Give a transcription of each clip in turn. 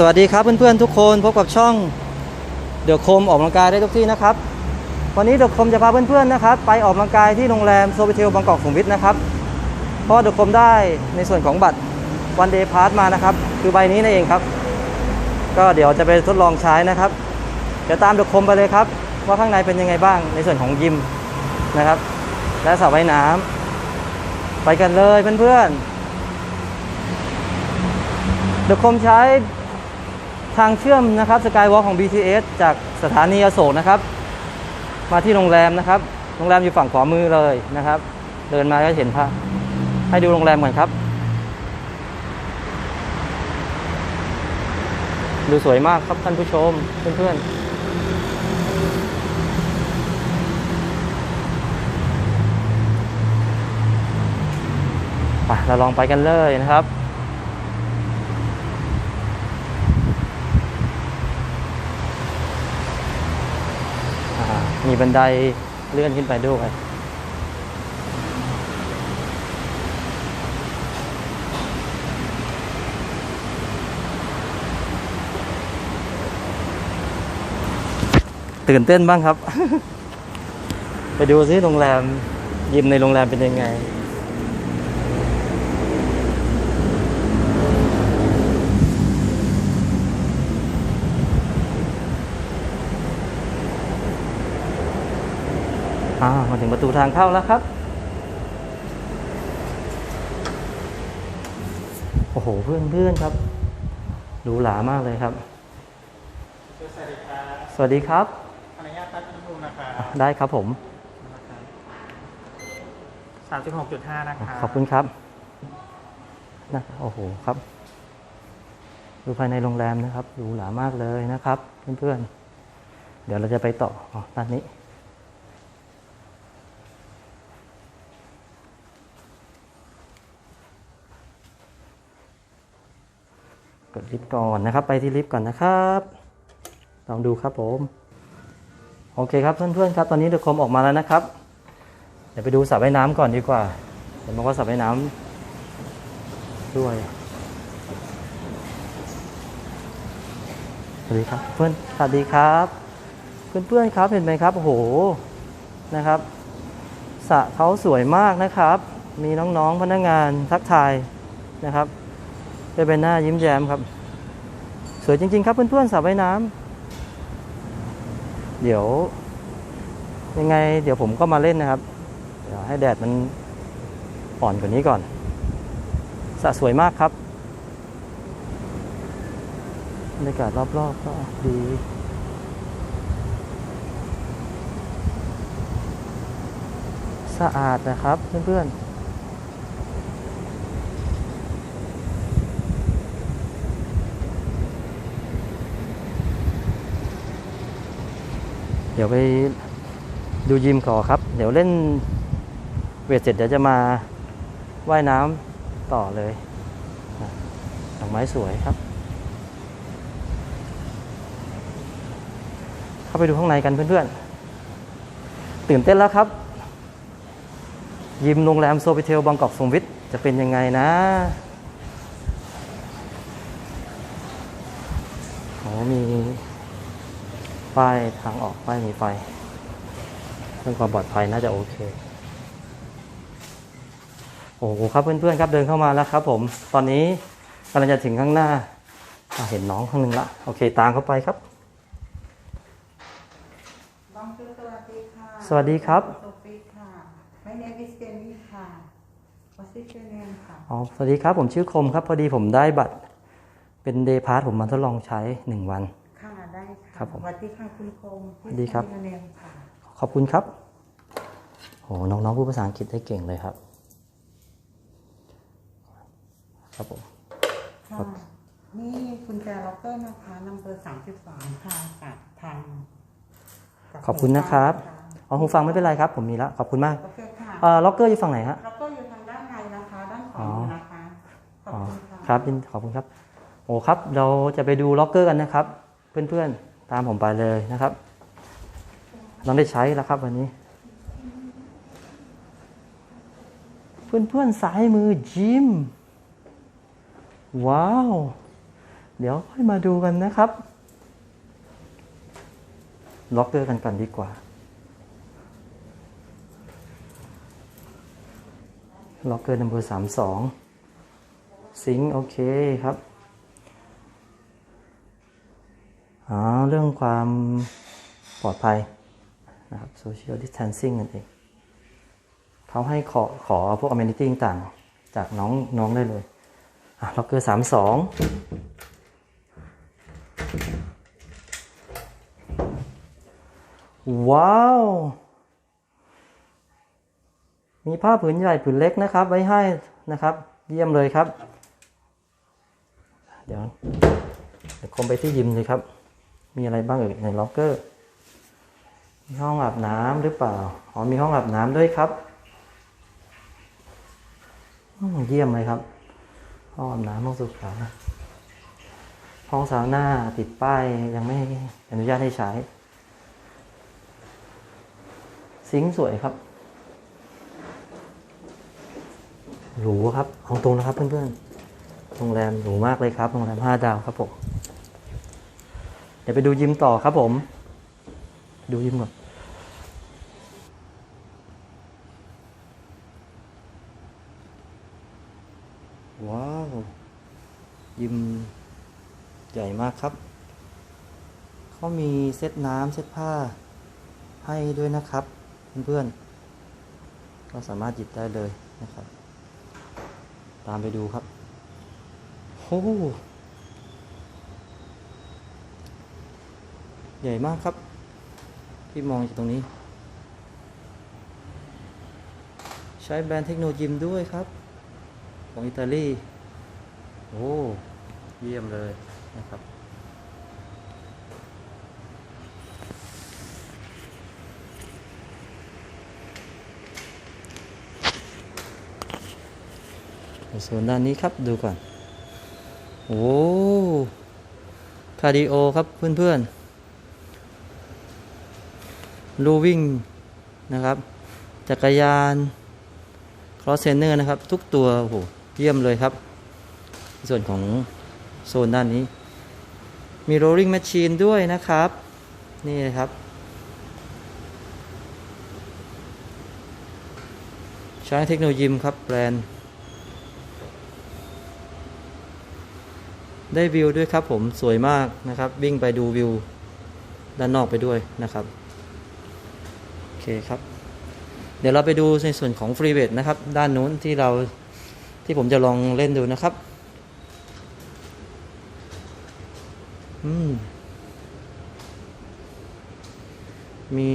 สวัสดีครับเพื่อนๆทุกคนพบกับช่องเดอะคมออกกำลังกายได้ทุกที่นะครับ วันนี้เดอะคมจะพาเพื่อนๆนะครับ ไปออกกำลังกายที่โรงแรมโซฟิเทลบางกอกสุขุมวิทนะครับเพราะเดอะคมได้ในส่วนของบัตรวันเดย์พาสมานะครับ คือใบนี้นั่นเองครับ ก็เดี๋ยวจะไปทดลองใช้นะครับ เดี๋ยวตามเดอะคมไปเลยครับ ว่าข้างในเป็นยังไงบ้างในส่วนของยิมนะครับ และสระว่ายน้ำไปกันเลยเพื่อนๆเดอะคมใช้ ทางเชื่อมนะครับสกายวอล์ของ BTS จากสถานีอโศกนะครับ มาที่โรงแรมนะครับ โรงแรมอยู่ฝั่งขวามือเลยนะครับ เดินมาก็เห็นภาพให้ดูโรงแรมก่อนครับ ดูสวยมากครับท่านผู้ชมเพื่อนๆไปเราลองไปกันเลยนะครับ มีบันไดเลื่อนขึ้นไปด้วยตื่นเต้นบ้างครับ ไปดูซิโรงแรมยิมในโรงแรมเป็นยังไง อ่ามาถึงประตูทางเข้าแล้วครับ โอ้โหเพื่อนเพื่อนๆครับหรูหรามากเลยครับ สวัสดีครับ สวัสดีครับอนุญาตตั้งรูปนะครับอะได้ครับผมสามสิบหกจุดห้านะครับขอบคุณครับนะโอ้โหครับ ดูภายในโรงแรมนะครับหรูหรามากเลยนะครับ เพื่อนๆเดี๋ยวเราจะไปต่ออ๋อด้านนี้ ดลิฟต์ก่อนนะครับ ไปที่ลิฟต์ก่อนนะครับลองดูครับผม โอเคครับเพื่อนๆครับตอนนี้เดอะคมออกมาแล้วนะครับ เดี๋ยวไปดูสระว่ายน้ำก่อนดีกว่า เห็นบอกว่าสระว่ายน้ำด้วยสวัสดีครับเพื่อนสวัสดีครับเพื่อนเพื่อนๆครับเห็นไหมครับโอ้โหนะครับสระเขาสวยมากนะครับ มีน้องๆพนักงานทักทายนะครับ ด้วยใบหน้ายิ้มแย้มครับ สวยจริง ๆ ครับเพื่อนๆสระว่ายน้ำเดี๋ยว ยังไง เดี๋ยวผมก็มาเล่นนะครับ เดี๋ยวให้แดดมันอ่อนกว่านี้ก่อนสระสวยมากครับบรรยากาศรอบๆก็ดีสะอาดนะครับเพื่อนๆ เดี๋ยวไปดูยิมก่อนครับ เดี๋ยวเล่นเวทเสร็จเดี๋ยวจะมาว่ายน้ำต่อเลยดอกไม้สวยครับ เข้าไปดูข้างในกันเพื่อนๆ ตื่นเต้นแล้วครับ ยิมโรงแรมโซฟิเทลบางกอกสุขุมวิทจะเป็นยังไงนะโอ้มี ป้ายทางออกป้ายมีไฟเรื่องความปลอดภัยน่าจะโอเค โอ้โหครับเพื่อนๆครับเดินเข้ามาแล้วครับ ผม ตอนนี้กำลังจะถึงข้างหน้าอะเห็นน้องข้างหนึงละโอเค ตามเข้าไปครับบางคือสวัสดีค่ะสวัสดีครับโซฟีค่ะ My name is Jenny ค่ะ What is your name ค่ะอ๋อสวัสดีครับผมชื่อคมครับ พอดีผมได้บัตรเป็นเดย์พาสผมมาทดลองใช้หนึ่งวันค่ะ ได้ค่ะครับผมสวัสดีค่ะคุณคมสวัสดีครับ What is your name ค่ะ ขอบคุณครับ โห น้องๆพูดภาษาอังกฤษได้เก่งเลยครับ ครับผม ค่ะ นี่คุณแจล็อกเกอร์นะคะนัมเบอร์สามสิบสามค่ะจากทางจากขอบคุณนะครับหูฟังอ๋อหูฟังไม่เป็นไรครับ ผมมีแล้ว ขอบคุณมากโอเคค่ะเอ่อล็อกเกอร์อยู่ฝั่งไหนฮะ ล็อกเกอร์อยู่ทางด้านในนะคะ ด้านขวาอ๋อมือนะคะ ขอบอ๋อ คุณค่ะ ครับยินขอบคุณครับ โอ้ครับ เราจะไปดูล็อกเกอร์กันนะครับ เพื่อนๆ ตามผมไปเลยนะครับ เราได้ใช้แล้วครับวันนี้ เพื่อนๆ ซ้ายมือจิม ว้าว เดี๋ยวค่อยมาดูกันนะครับ ล็อกเกอร์กันก่อนดีกว่า ล็อกเกอร์นัมเบอร์สามสอง ซิงโอเคครับ อ๋อ เรื่องความปลอดภัยนะครับ social distancing นั่นเองเขาให้ขอขอพวก amenity ต่างๆ จากน้องน้องได้เลยอะล็อกเกอร์สามสองว้าว มีผ้าผืนใหญ่ผืนเล็กนะครับ ไว้ให้นะครับ เยี่ยมเลยครับ เดี๋ยวเดี๋ยวคมไปที่ยิมเลยครับ มีอะไรบ้างเอ่ยในล็อกเกอร์ มีห้องอาบน้ำหรือเปล่า อ๋อ มีห้องอาบน้ำด้วยครับอืมเยี่ยมเลยครับ ห้องอาบน้ำห้องสุขาห้องซาวหน่าติดป้ายยังไม่อนุญาตให้ใช้ ซิงสวยครับ หรูครับเอาตรงนะครับเพื่อนๆ โรงแรมหรูมากเลยครับ โรงแรมห้าดาวครับผม ดี๋ยวไปดูยิมต่อครับผม ดูยิมก่อนว้าว ยิมใหญ่มากครับ เขามีเซตน้ำเซตผ้าให้ด้วยนะครับ เพื่อนๆ ก็สามารถหยิบได้เลยนะครับ ตามไปดูครับโอ้โห ใหญ่มากครับ ที่มองจากตรงนี้ ใช้แบรนด์เทคโนโลยีด้วยครับ ของอิตาลี โอ้ เยี่ยมเลยนะครับส่วนด้านนี้ครับดูก่อน โอ้ คาร์ดิโอครับเพื่อนๆ ลูวิ่งนะครับ จักรยานครอสเซนเนอร์นะครับ ทุกตัวโอ้โหเยี่ยมเลยครับ ส่วนของโซนด้านนี้ มีโรลลิ่งแมชชีนด้วยนะครับ นี่นะครับใช้เทคโนโลยีครับแบรนด์ได้วิวด้วยครับผมสวยมากนะครับ วิ่งไปดูวิว ด้านนอกไปด้วยนะครับ เคครับ เดี๋ยวเราไปดูในส่วนของฟรีเวทนะครับ ด้านนู้นที่เราที่ผมจะลองเล่นดูนะครับ อืม มี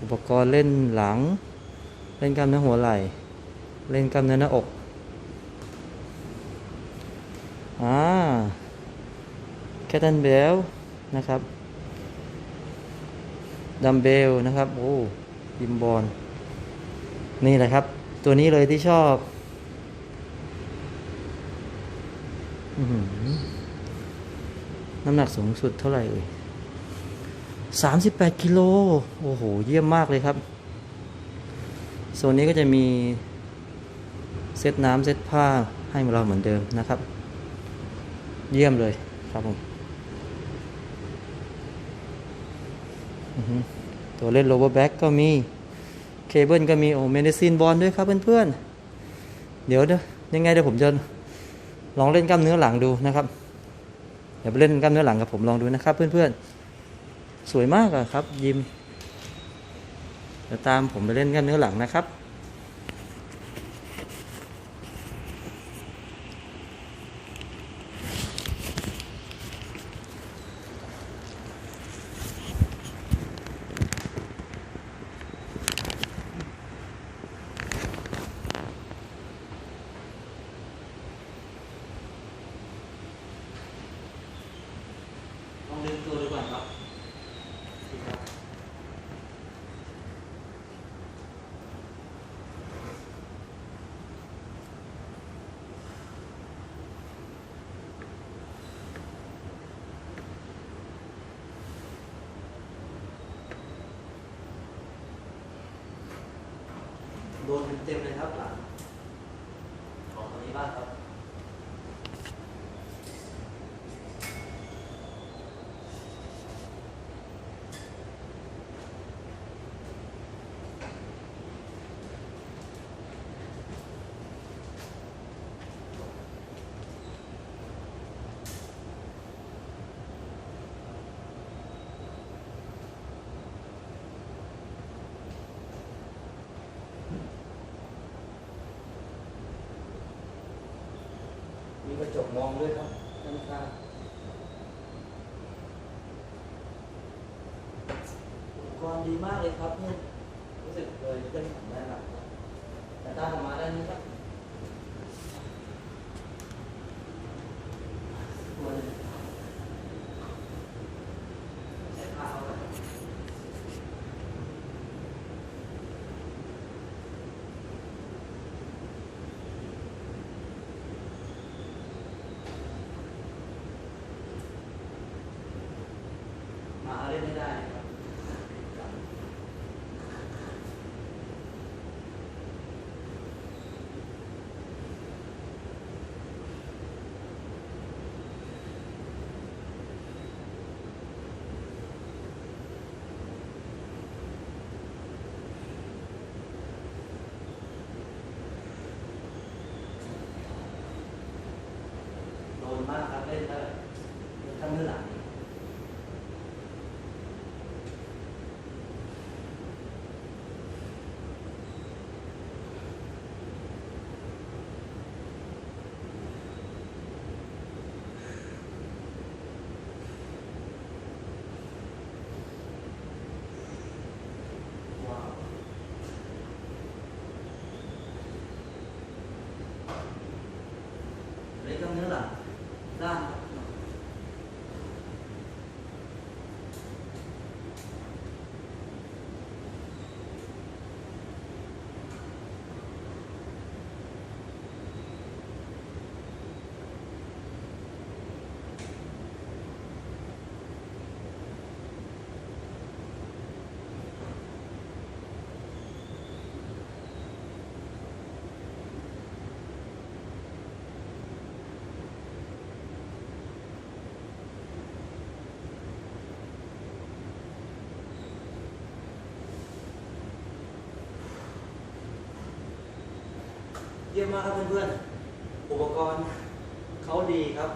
อุปกรณ์เล่นหลัง เล่นกล้ามเนื้อหัวไหล่ เล่นกล้ามเนื้อหน้าอกอ่าแคทเทนเบลนะครับ ดัมเบลนะครับโอ้ยิมบอลนี่แหละครับ ตัวนี้เลยที่ชอบอน้ำหนักสูงสุดเท่าไหร่เอ่ยสามสิบแปดกิโล โอ้โห เยี่ยมมากเลยครับ โซนนี้ก็จะมี เซตน้ำเซตผ้าให้เราเหมือนเดิมนะครับ เยี่ยมเลยครับผมอือฮึ ตัวเล่นโลเวอร์แบ็กก็มี เคเบิลก็มี โอ้เมดิซินบอลด้วยครับเพื่อนๆ เดี๋ยวเดี๋ยวยังไงเดี๋ยวผมจะลองเล่นกล้ามเนื้อหลังดูนะครับ เดี๋ยวไปเล่นกล้ามเนื้อหลังกับผมลองดูนะครับ เพื่อนๆ สวยมากอะครับ ยิมเดี๋ยวตามผมไปเล่นกล้ามเนื้อหลังนะครับ ลองดึงตัวดูก่อนครับ โดนเต็มๆเลยครับหลังของตัวนี้บ้างครับ กระจกมองด้วยครับท่านค่ะอุปกรณ์ดีมากเลยครับเนี่ยรู้สึกเลยเพื่อนผมได้หลักแต่ตั้งออกมาได้นี่ก็ครับควรใช้ผ้าเอาไว้มาเล่นไม่ได้ครับ โด นมากครับเล่นแล้วเป็นข้างหลังว้าวเล่นกล้ามเนื้อหลังด้านครับ เยี่ยมมากครับเพื่อนๆ อุปกรณ์เขาดีครับ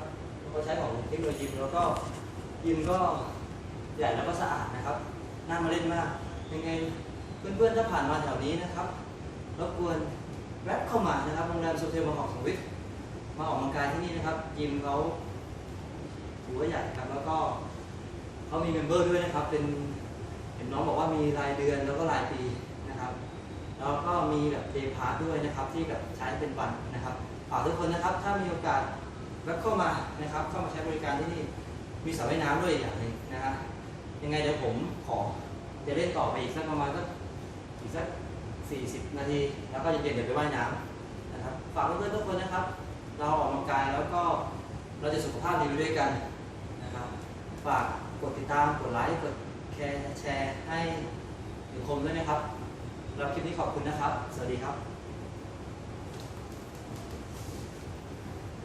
เขาใช้ของเทคโนโลยีแล้วก็ยิมก็ใหญ่แล้วก็สะอาดนะครับ น่ามาเล่นมาก ยังไงเพื่อนๆ ถ้าผ่านมาแถวนี้นะครับ รบกวนแวะเข้ามานะครับ โรงแรมโซเทลบางกอกสวิทมาออกกำลังกายที่นี่นะครับ ยิมเขาถือว่าใหญ่ครับ แล้วก็เขามีเมมเบอร์ด้วยนะครับ เป็นเห็นน้องบอกว่ามีรายเดือนแล้วก็รายปี แล้วก็มีแบบเดย์พาร์ด้วยนะครับ ที่แบบใช้เป็นวันนะครับฝากทุกคนนะครับ ถ้ามีโอกาสแวะเข้ามานะครับ เข้ามาใช้บริการที่นี่มีสระว่ายน้ำด้วยอย่างหนึ่งนะฮะยังไงเดี๋ยวผมขอจะเล่นต่อไปอีกสักประมาณสักอีกสัก40 นาที แล้วก็เย็นๆเดี๋ยวไปว่ายน้ำนะครับฝากเพื่อนๆทุกคนนะครับ เราออกกำลังกายแล้วก็เราจะสุขภาพดีไปด้วยกันนะครับฝากกดติดตามกดไลค์กดแชร์แชร์ให้ถึงคมด้วยนะครับ รับคลิปนี้ขอบคุณนะครับ สวัสดีครับ